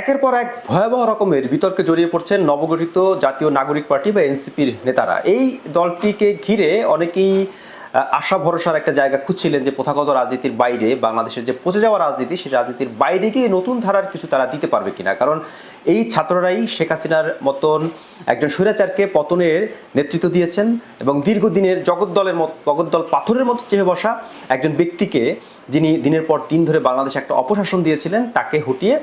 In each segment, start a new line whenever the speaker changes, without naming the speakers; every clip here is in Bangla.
একের পর এক ভয়াবহ রকমের বিতর্কে জড়িয়ে পড়ছেন নবগঠিত জাতীয় নাগরিক পার্টি বা এনসিপির নেতারা। এই দলটিকে ঘিরে অনেকেই আশা ভরসার একটা জায়গা খুঁজছিলেন যে প্রথাগত রাজনীতির বাইরে, বাংলাদেশের যে পচে যাওয়া রাজনীতি, সেই রাজনীতির বাইরে গিয়ে নতুন ধারার কিছু তারা দিতে পারবে কিনা। কারণ এই ছাত্ররাই শেখ হাসিনার মতন একজন স্বৈরাচারকে পতনের নেতৃত্ব দিয়েছেন এবং দীর্ঘদিনের জগদ্দলের মত জগদ্দল পাথরের মতো চেয়ে বসা একজন ব্যক্তিকে যিনি দিনের পর দিন ধরে বাংলাদেশে একটা অপশাসন দিয়েছিলেন, তাকে হটিয়ে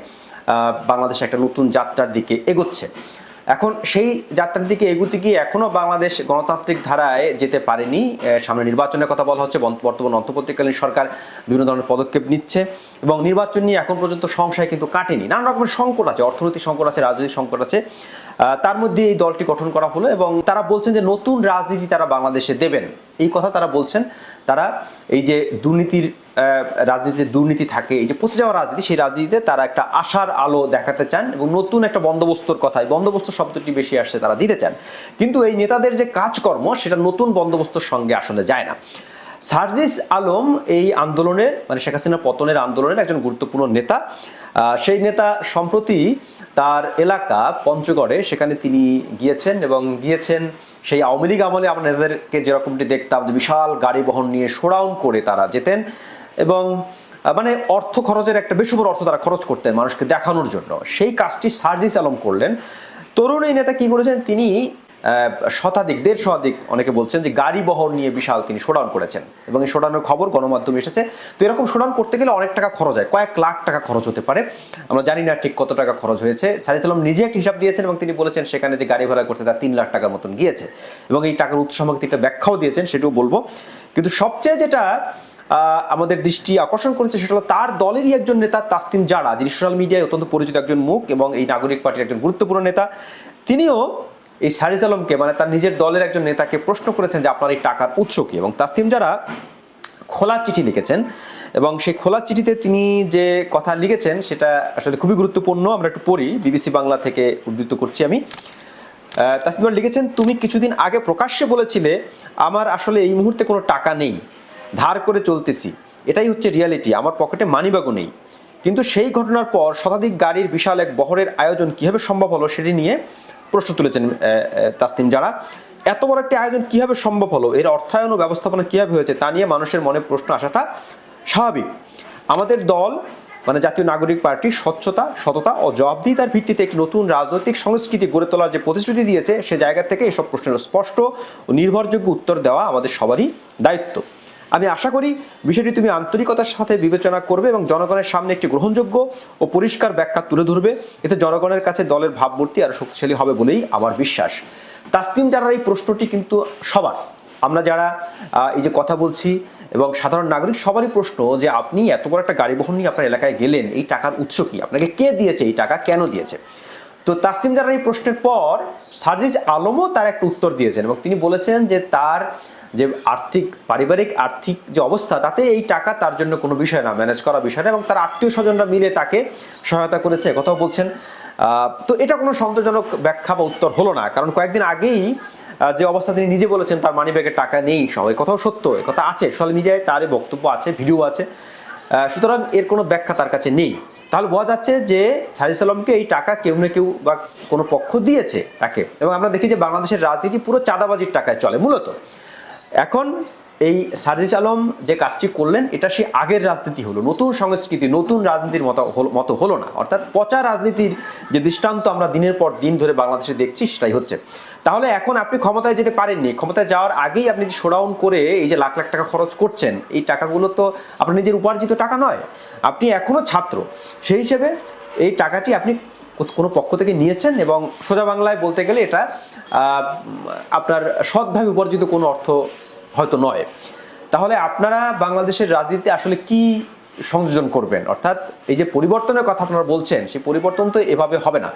বাংলাদেশ একটা নতুন যাত্রার দিকে এগোচ্ছে। এখন সেই যাত্রার দিকে এগুতে গিয়ে এখনও বাংলাদেশ গণতান্ত্রিক ধারায় যেতে পারেনি। সামনে নির্বাচনের কথা বলা হচ্ছে বর্তমান অন্তর্বর্তীকালীন সরকার বিভিন্ন ধরনের পদক্ষেপ নিচ্ছে এবং নির্বাচন নিয়ে এখন পর্যন্ত সংশয় কিন্তু কাটেনি। নানা রকমের সংকট আছে, অর্থনৈতিক সংকট আছে, রাজনৈতিক সংকট আছে। তার মধ্যে এই দলটি গঠন করা হলো এবং তারা বলছেন যে নতুন রাজনীতি তারা বাংলাদেশে দেবেন। এই কথা তারা বলছেন, তারা এই যে দুর্নীতির রাজনীতিতে দুর্নীতি থাকে, এই যে পচে যাওয়া রাজনীতি, সেই রাজনীতিতে তারা একটা আশার আলো দেখাতে চান এবং নতুন একটা বন্দোবস্তর কথা বন্দোবস্ত শব্দটি বেশি আসছে তারা দিতে চান। কিন্তু এই নেতাদের যে কাজকর্ম, সেটা নতুন বন্দোবস্তর সঙ্গে আসলে যায় না। সার্জিস আলম এই আন্দোলনের মানে শেখ হাসিনার পতনের আন্দোলনের একজন গুরুত্বপূর্ণ নেতা সেই নেতা সম্প্রতি তার এলাকা পঞ্চগড়ে, সেখানে তিনি গিয়েছেন এবং গিয়েছেন সেই আওয়ামী লীগ আমলে আমরা নেতাদেরকে যেরকমটি দেখতাম যে বিশাল গাড়ি বহন নিয়ে শোডাউন করে তারা যেতেন এবং মানে অর্থ খরচের একটা বেসুবর অর্থ তারা খরচ করতেন মানুষকে দেখানোর জন্য। সেই কাজটি সার্জিস আলম করলেন। তরুণ এই নেতা কি করেছেন? তিনি শতাধিক, দেড় শতাধিক অনেকে বলছেন যে গাড়ি বহর নিয়ে বিশাল তিনি শোডাউন করেছেন। এবং এই শোডাউনের খবর গণমাধ্যমে এসেছে। তো এরকম শোডাউন করতে গেলে অনেক টাকা খরচ হয়, কয়েক লাখ টাকা খরচ হতে পারে। আমরা জানি না ঠিক কত টাকা খরচ হয়েছে। সারিস আলম নিজে একটা হিসাব দিয়েছেন এবং তিনি বলেছেন সেখানে যে গাড়ি ভাড়া করছে তার তিন লাখ টাকার মতন গিয়েছে। এবং এই টাকার উৎস তিনি একটা ব্যাখ্যাও দিয়েছেন, সেটাও বলব। কিন্তু সবচেয়ে যেটা আমাদের দৃষ্টি আকর্ষণ করেছে সেটা হলো তার দলেরই একজন নেতা তাসতিম জারা, যিনি সোশ্যাল মিডিয়ায় অত্যন্ত পরিচিত একজন মুখ এবং এই নাগরিক পার্টির একজন গুরুত্বপূর্ণ নেতা। তিনিও এই সারিজ আলমকে মানে তার নিজের দলের একজন নেতাকে প্রশ্ন করেছেন যে আপনার এই টাকার উৎস কি? এবং তাসতিম যারা খোলা চিঠি লিখেছেন এবং সেই খোলা চিঠিতে তিনি যে কথা লিখেছেন সেটা আসলে খুবই গুরুত্বপূর্ণ। আমরা একটু পড়ি বিবিসি বাংলা থেকে উদ্ধৃত করছি আমি। আহ, তাসনিমা লিখেছেন তুমি কিছুদিন আগে প্রকাশ্যে বলেছিলে আমার আসলে এই মুহূর্তে কোনো টাকা নেই ধার করে চলতেছি। এটাই হচ্ছে রিয়ালিটি আমার পকেটে মানিব্যাগও নেই। কিন্তু সেই ঘটনার পর শতাধিক গাড়ির বিশাল এক বহরের আয়োজন কীভাবে সম্ভব হলো সেটি নিয়ে প্রশ্ন তুলেছেন তাসনিম যারা এত বড় একটি আয়োজন কীভাবে সম্ভব হলো? এর অর্থায়ন ও ব্যবস্থাপনা কীভাবে হয়েছে? তা নিয়ে মানুষের মনে প্রশ্ন আসাটা স্বাভাবিক। আমাদের দল মানে জাতীয় নাগরিক পার্টি, স্বচ্ছতা, সততা ও জবাবদিহিতার ভিত্তিতে একটি নতুন রাজনৈতিক সংস্কৃতি গড়ে তোলার যে প্রতিশ্রুতি দিয়েছে, সে জায়গা থেকে এসব প্রশ্নের স্পষ্ট ও নির্ভরযোগ্য উত্তর দেওয়া আমাদের সবারই দায়িত্ব। আমি আশা করি বিষয়টি তুমি আন্তরিকতার সাথে বিবেচনা করবে এবং জনগণের সামনে একটি গ্রহণযোগ্য ও পরিষ্কার ব্যাখ্যা তুলে ধরবে। এতে জনগণের কাছে দলের ভাবমূর্তি আরও শক্তিশালী হবে বলেই আমার বিশ্বাস। তাসলিম যারার এই প্রশ্নটি কিন্তু সবার। আমরা যারা এই যে কথা বলছি এবং সাধারণ নাগরিক, সবারই প্রশ্ন যে আপনি এত বড় একটা গাড়ি বহন নিয়ে আপনার এলাকায় গেলেন, এই টাকার উৎস কি? আপনাকে কে দিয়েছে এই টাকা? কেন দিয়েছে? তো তাসলিম জারার এই প্রশ্নের পর সার্জিস আলমও তার একটা উত্তর দিয়েছেন এবং তিনি বলেছেন যে তার যে আর্থিক, পারিবারিক আর্থিক যে অবস্থা, তাতে এই টাকা তার জন্য কোনো বিষয় না ম্যানেজ করা বিষয় না এবং তার আত্মীয় স্বজনরা মিলে তাকে সহায়তা করেছে কথাও বলছেন। তো এটা কোনো সন্তোষজনক ব্যাখ্যা বা উত্তর হলো না, কারণ কয়েকদিন আগেই যে অবস্থা তিনি নিজে বলেছেন, তার মানি ব্যাগের টাকা নেই সহ এই কথাও সত্য কথা আছে সোশ্যাল মিডিয়ায় তার এই বক্তব্য আছে ভিডিও আছে। সুতরাং এর কোনো ব্যাখ্যা তার কাছে নেই। তাহলে বোঝা যাচ্ছে যে সারিস আলমকে এই টাকা কেউ না কেউ বা কোনো পক্ষ দিয়েছে তাকে। এবং আমরা দেখি যে বাংলাদেশের রাজনীতি পুরো চাঁদাবাজির টাকায় চলে, মূলত। এখন এই সার্জিস আলম যে কাজটি করলেন, এটা সে আগের রাজনীতি হলো। নতুন সংস্কৃতি, নতুন রাজনীতির মতো মতো হলো না। অর্থাৎ পচা রাজনীতির যে দৃষ্টান্ত আমরা দিনের পর দিন ধরে বাংলাদেশে দেখছি, সেটাই হচ্ছে। তাহলে এখন আপনি ক্ষমতায় যেতে পারেননি। ক্ষমতায় যাওয়ার আগেই আপনি যে শোডাউন করে এই যে লাখ লাখ টাকা খরচ করছেন, এই টাকাগুলো তো আপনার নিজের উপার্জিত টাকা নয়। আপনি এখনও ছাত্র। সেই হিসেবে এই টাকাটি আপনি কোনো পক্ষ থেকে নিয়েছেন এবং সোজা বাংলায় বলতে গেলে এটা আপনার সৎভাবে উপার্জিত কোনো অর্থ হয়তো নয়। তাহলে আপনারা বাংলাদেশের রাজনীতিতে আসলে কি সংযোজন করবেন। অর্থাৎ এই যে পরিবর্তনের কথা আপনারা বলছেন, সেই পরিবর্তন তো এভাবে হবে না।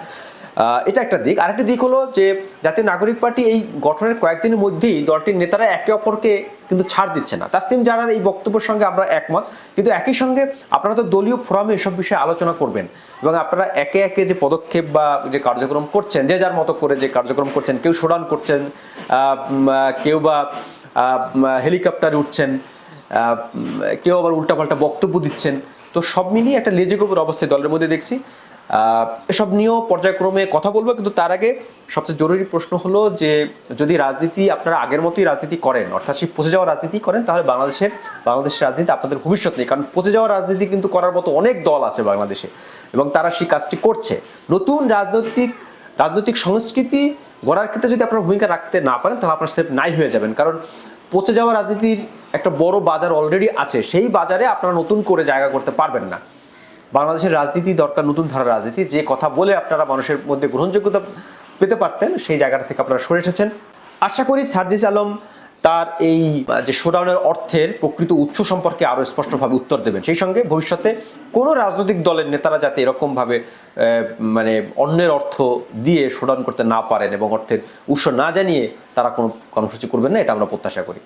এটা একটা দিক। আরেকটা দিক হলো যে, জাতীয় নাগরিক পার্টি এই গঠনের কয়েকদিনের মধ্যেই দলটির নেতারা একে অপরকে কিন্তু ছাড় দিচ্ছে না। তাসলিম জানার এই বক্তব্যের সঙ্গে আমরা একমত। কিন্তু একই সঙ্গে আপনারা তো দলীয় ফোরামে এসব বিষয়ে আলোচনা করবেন এবং আপনারা একে একে যে পদক্ষেপ বা যে কার্যক্রম করছেন, যে যার মতো করে যে কার্যক্রম করছেন, কেউ শোডাউন করছেন কেউ বা হেলিকপ্টারে উঠছেন কেউ আবার উল্টাপাল্টা বক্তব্য দিচ্ছেন। তো সব মিলিয়ে একটা লেজে গোবর অবস্থায় দলের মধ্যে দেখছি। এসব নিয়েও পর্যায়ক্রমে কথা বলব, কিন্তু তার আগে সবচেয়ে জরুরি প্রশ্ন হলো যে, যদি রাজনীতি আপনারা আগের মতোই রাজনীতি করেন, অর্থাৎ সেই পচে যাওয়া রাজনীতি করেন, তাহলে বাংলাদেশের বাংলাদেশের রাজনীতি আপনাদের ভবিষ্যৎ নেই। কারণ পচে যাওয়া রাজনীতি কিন্তু করার মতো অনেক দল আছে বাংলাদেশে, এবং তারা সেই কাজটি করছে। নতুন রাজনৈতিক রাজনৈতিক সংস্কৃতি গড়ার ক্ষেত্রে যদি আপনারা ভূমিকা রাখতে না পারেন, তাহলে আপনার সেফ নাই হয়ে যাবেন। কারণ পচে যাওয়া রাজনীতির একটা বড় বাজার অলরেডি আছে। সেই বাজারে আপনারা নতুন করে জায়গা করতে পারবেন না। বাংলাদেশের রাজনীতি দরকার, নতুন ধারার রাজনীতি। যে কথা বলে আপনারা মানুষের মধ্যে গ্রহণযোগ্যতা পেতে পারতেন, সেই জায়গাটা থেকে আপনারা সরে এসেছেন। আশা করি সার্জিস আলম তার এই যে শোডাউনের অর্থের প্রকৃত উৎস সম্পর্কে আরও স্পষ্টভাবে উত্তর দেবেন। সেই সঙ্গে ভবিষ্যতে কোনো রাজনৈতিক দলের নেতারা যাতে এরকমভাবে ভাবে মানে অন্যের অর্থ দিয়ে শোডাউন করতে না পারেন এবং অর্থের উৎস না জানিয়ে তারা কোনো কর্মসূচি করবেন না, এটা আমরা প্রত্যাশা করি।